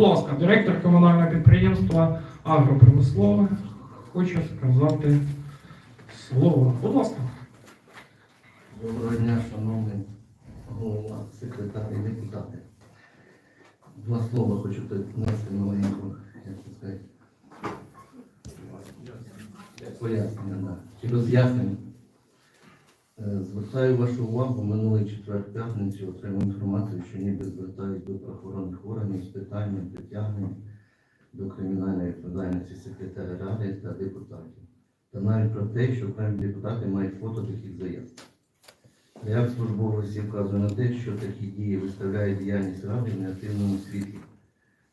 Будь ласка, директор комунального підприємства агропромислове хоче сказати слово. Будь ласка. Доброго дня, шановний голова, секретар і депутати. Два слова хочу внести маленьку, як це сказати, пояснення, да. чи роз'яснення. Е, Звертаю вашу увагу, минулий четвер п'ятниці отримав інформацію, що ніби звертають до правоохоронних органів з питанням притягнення до кримінальної відповідальності секретаря ради та депутатів. Та навіть про те, що окремі депутати мають фото таких заяв. Я в службовості вказую на те, що такі дії виставляють діяльність ради в негативному світлі.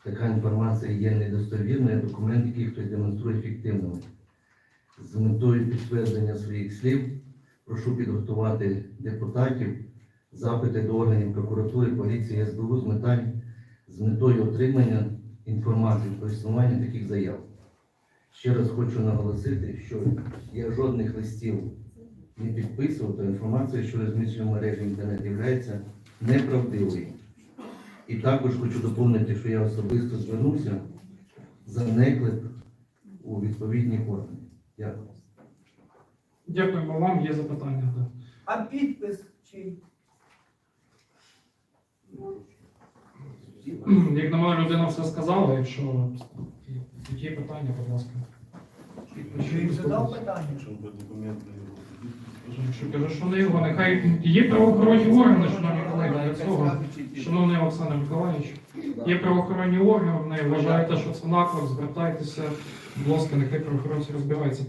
Така інформація є недостовірною, документ, який хтось демонструє фіктивними. З метою підтвердження своїх слів прошу підготувати депутатів запити до органів прокуратури, поліції, СБУ з метою, з метою отримання інформації про існування таких заяв. Ще раз хочу наголосити, що я жодних листів не підписував, то інформація, що розміщена в мережі інтернет, є неправдивою. І також хочу доповнити, що я особисто звернувся за неклеп у відповідні органи. Дякую. Дякуємо вам, є запитання. Да. А підпис чий? Як на мене, людина все сказала, якщо є питання, будь ласка. Чи він задав питання? Якщо каже, що не його, нехай є правоохоронні органи, шановні колеги, для цього. Шановний Олександр Миколаївич, є правоохоронні органи, вважаєте, що це наклеп, звертайтеся, будь ласка, нехай правоохоронці розбираються.